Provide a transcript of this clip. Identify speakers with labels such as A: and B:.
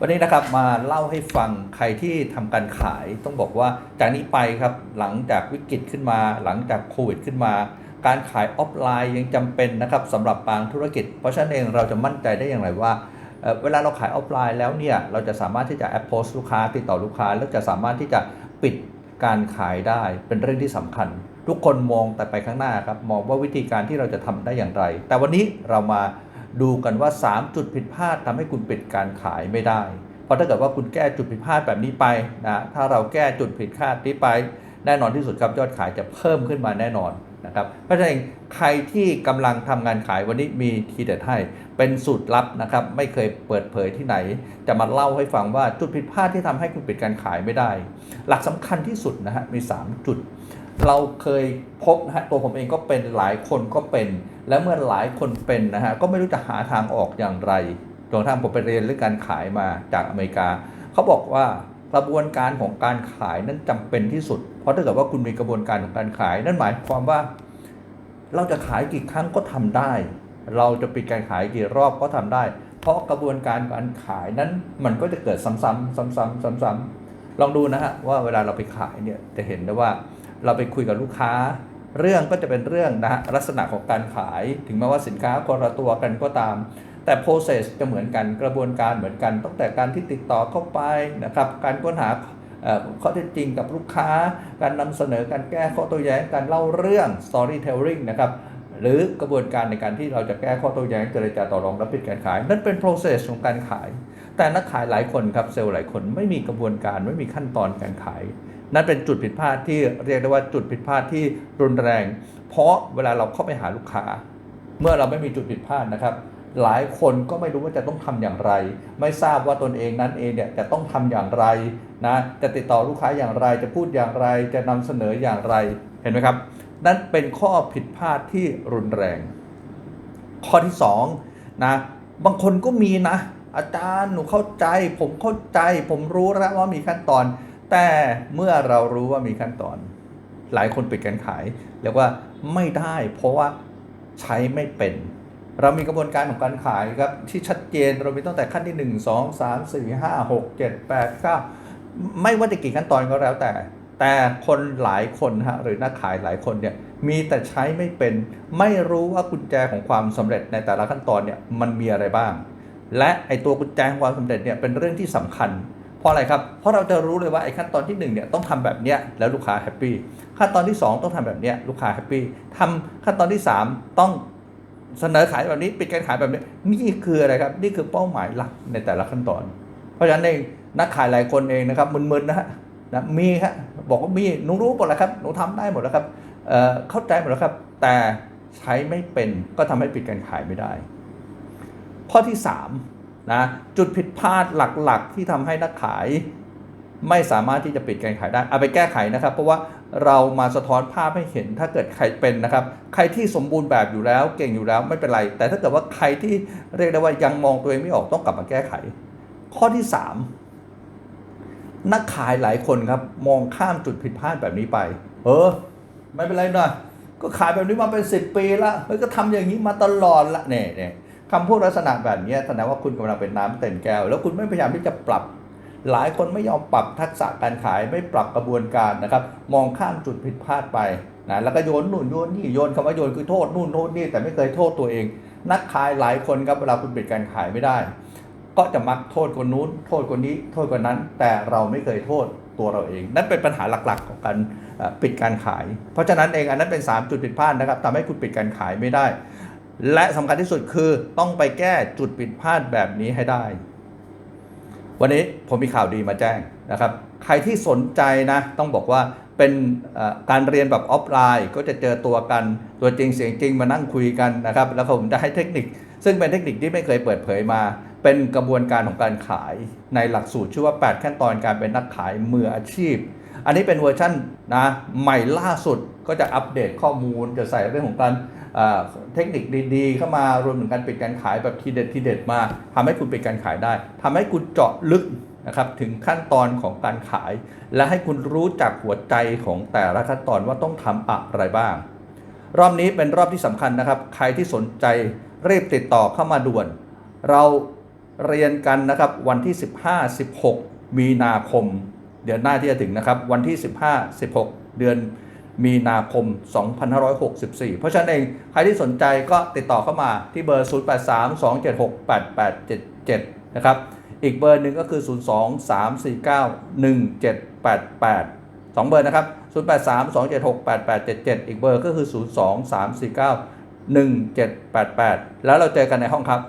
A: วันนี้นะครับมาเล่าให้ฟังใครที่ทำการขายต้องบอกว่าจากนี้ไปครับหลังจากวิกฤตขึ้นมา หลังจากโควิดขึ้นมา การขายออฟไลน์ยังจำเป็นนะครับสำหรับบางธุรกิจ เพราะฉะนั้นเองเราจะมั่นใจได้อย่างไรว่าเวลาเราขายออฟไลน์แล้วเนี่ยเราจะสามารถที่จะแอปโพสลูกค้าติดต่อลูกค้า แล้วจะสามารถที่จะปิดการขายได้เป็นเรื่องที่สำคัญ ทุกคนมองแต่ไปข้างหน้าครับมองว่าวิธีการที่เราจะทำได้อย่างไร แต่วันนี้เรามา ดูกันว่า 3 จุดผิดพลาดทำให้คุณปิดการขายไม่ได้ เพราะถ้าเกิดว่าคุณแก้จุดผิดพลาดแบบนี้ไปนะถ้าเราแก้จุดผิดพลาดนี้ไป แน่นอนที่สุดครับยอดขายจะเพิ่มขึ้นมาแน่นอนนะครับเพราะฉะนั้นใครที่กำลังทำงานขายวันนี้มีทีเด็ดให้เป็นสูตรลับนะครับ ไม่เคยเปิดเผยที่ไหน จะมาเล่าให้ฟังว่าจุดผิดพลาดที่ทำให้คุณปิดการขายไม่ได้ หลักสำคัญที่สุดนะฮะมี 3 จุด เราเคยพบนะฮะตัวผมเองก็เป็นหลายคนก็เป็น และเมื่อหลายคนเป็นนะฮะก็ไม่รู้จะหาทางออกอย่างไรจนทั่งผมไปเรียนเรื่องการขายมาจากอเมริกา เขาบอกว่ากระบวนการของการขายนั้นจำเป็นที่สุด เพราะถ้าเกิดว่าคุณมีกระบวนการของการขาย นั่นหมายความว่า เราจะขายกี่ครั้งก็ทำได้ เราจะปิดการขายกี่รอบก็ทำได้ เพราะกระบวนการการขายนั้นมันก็จะเกิดซ้ำๆซ้ำๆซ้ำๆลองดูนะฮะว่าเวลาเราไปขายเนี่ยจะเห็นได้ว่า เราไปคุยกับลูกค้า เรื่องก็จะเป็นเรื่องนะฮะลักษณะของการขาย ถึงแม้ว่าสินค้าคนละตัวกันก็ตาม แต่ process จะเหมือนกันกระบวนการเหมือนกันตั้งแต่การที่ติดต่อเข้าไปนะครับการค้นหาข้อเท็จจริงกับลูกค้า การนำเสนอการแก้ข้อโต้แย้งการเล่าเรื่อง storytelling นะครับหรือกระบวนการในการที่เราจะแก้ข้อโต้แย้งเจรจาต่อรองและปิดการขาย นั่นเป็น process ของการขาย แต่นักขายหลายคนครับเซลล์หลายคนไม่มีกระบวนการไม่มีขั้นตอนการขาย นั่นเป็นจุดผิดพลาดที่เรียกได้ว่าจุดผิดพลาดที่รุนแรง เพราะเวลาเราเข้าไปหาลูกค้า เมื่อเราไม่มีจุดผิดพลาดนะครับ หลายคนก็ไม่รู้ว่าจะต้องทำอย่างไร ไม่ทราบว่าตนเองนั้นเองเนี่ยจะต้องทำอย่างไรนะจะติดต่อลูกค้าอย่างไร จะพูดอย่างไร จะนำเสนออย่างไรเห็นไหมครับ นั่นเป็นข้อผิดพลาดที่รุนแรง ข้อที่2นะบางคนก็มีนะอาจารย์หนูเข้าใจ ผมเข้าใจ ผมรู้แล้วว่ามีขั้นตอน แต่เมื่อเรารู้ว่ามีขั้นตอน หลายคนปิดการขายเรียกว่าไม่ได้เพราะว่าใช้ไม่เป็น เรามีกระบวนการของการขายครับที่ชัดเจนเรามีตั้งแต่ขั้นที่ 1 2 3 4 5 6 7 8 9 ไม่ว่าจะกี่ขั้นตอนก็แล้วแต่ แต่คนหลายคนฮะหรือนักขายหลายคนเนี่ยมีแต่ใช้ไม่เป็น ไม่รู้ว่ากุญแจของความสำเร็จในแต่ละขั้นตอนเนี่ยมันมีอะไรบ้าง และไอตัวกุญแจของความสำเร็จเนี่ยเป็นเรื่องที่สำคัญ เพราะอะไรครับ เพราะเราจะรู้เลยว่าไอ้ขั้นตอนที่1เนี่ยต้องทำแบบเนี้ยแล้วลูกค้าแฮปปี้ ขั้นตอนที่ 2 ต้องทำแบบเนี้ยลูกค้าแฮปปี้ทำขั้นตอนที่ 3 ต้องเสนอขายแบบนี้ปิดการขายแบบนี้ นี่คืออะไรครับ นี่คือเป้าหมายหลักในแต่ละขั้นตอน เพราะฉะนั้นเองนักขายหลายคนเองนะครับมึนๆนะฮะนะมีฮะบอกว่ามีหนูรู้หมดแล้วครับหนูทำได้หมดแล้วครับเอ่อเข้าใจหมดแล้วครับ แต่ใช้ไม่เป็นก็ทำให้ปิดการขายไม่ได้ ข้อที่ 3 นะจุดผิดพลาดหลักๆ ที่ทำให้นักขาย ไม่สามารถที่จะปิดการขายได้เอาไปแก้ไขนะครับ เพราะว่าเรามาสะท้อนภาพให้เห็นถ้าเกิดใครเป็นนะครับ ใครที่สมบูรณ์แบบอยู่แล้ว เก่งอยู่แล้วไม่เป็นไร แต่ถ้าเกิดว่าใครที่เรียกได้ว่ายังมองตัวเองไม่ออกต้องกลับมาแก้ไข ข้อที่ 3 นักขายหลายคนครับ มองข้ามจุดผิดพลาดแบบนี้ไป เออ ไม่เป็นไรนะก็ขายแบบนี้มาเป็น 10 ปีละเฮ้ยก็ทำอย่างนี้มาตลอดละเนี่ยเนี่ย คำพูดลักษณะแบบนี้แสดงว่าคุณกำลังเป็นน้ำเต็มแก้ว แล้วคุณไม่พยายามที่จะปรับ หลายคนไม่ยอมปรับทักษะการขายไม่ปรับกระบวนการนะครับ มองข้ามจุดผิดพลาดไปนะแล้วก็โยนนู่นโยนนี่โยนคำว่าโยนคือโทษนู่นโทษนี่แต่ไม่เคยโทษตัวเอง นักขายหลายคนครับเวลาคุณปิดการขายไม่ได้ ก็จะมักโทษคนนู้น โทษคนนี้ โทษคนนั้น แต่เราไม่เคยโทษตัวเราเอง นั่นเป็นปัญหาหลักๆ ของการปิดการขาย เพราะฉะนั้นเองอันนั้นเป็น 3 จุดผิดพลาดนะครับทำให้คุณปิดการขายไม่ได้ และสำคัญที่สุดคือต้องไปแก้จุดผิดพลาดแบบนี้ให้ได้ วันนี้ผมมีข่าวดีมาแจ้งนะครับ ใครที่สนใจนะต้องบอกว่าเป็นการเรียนแบบออฟไลน์ ก็จะเจอตัวกันตัวจริงเสียงจริงมานั่งคุยกันนะครับ แล้วผมจะให้เทคนิค ซึ่งเป็นเทคนิคที่ไม่เคยเปิดเผยมา เป็นกระบวนการของการขายในหลักสูตรชื่อว่า 8 ขั้นตอนการเป็นนักขายมืออาชีพ อันนี้เป็นเวอร์ชั่นนะใหม่ล่าสุดก็จะอัปเดตข้อมูลจะใส่เรื่องของการเทคนิคดีๆ เข้ามารวมถึงการปิดการขายแบบทีเด็ดทีเด็ดมาทำให้คุณปิดการขายได้ทำให้คุณเจาะลึกนะครับถึงขั้นตอนของการขาย และให้คุณรู้จักหัวใจของแต่ละขั้นตอนว่าต้องทำอะไรบ้าง รอบนี้เป็นรอบที่สำคัญนะครับ ใครที่สนใจรีบติดต่อเข้ามาด่วน เราเรียนกันนะครับวันที่ 15 16 มีนาคม เดือนหน้าที่จะถึงนะครับ วันที่ 15 16 เดือนมีนาคม 2564 เพราะฉะนั้นเองใครที่สนใจก็ติดต่อเข้ามาที่เบอร์ 0832768877 นะครับ อีกเบอร์หนึ่งก็คือ 023491788 2 เบอร์นะครับ 0832768877 อีกเบอร์ก็คือ 023491788 แล้วเราเจอกันในห้องครับ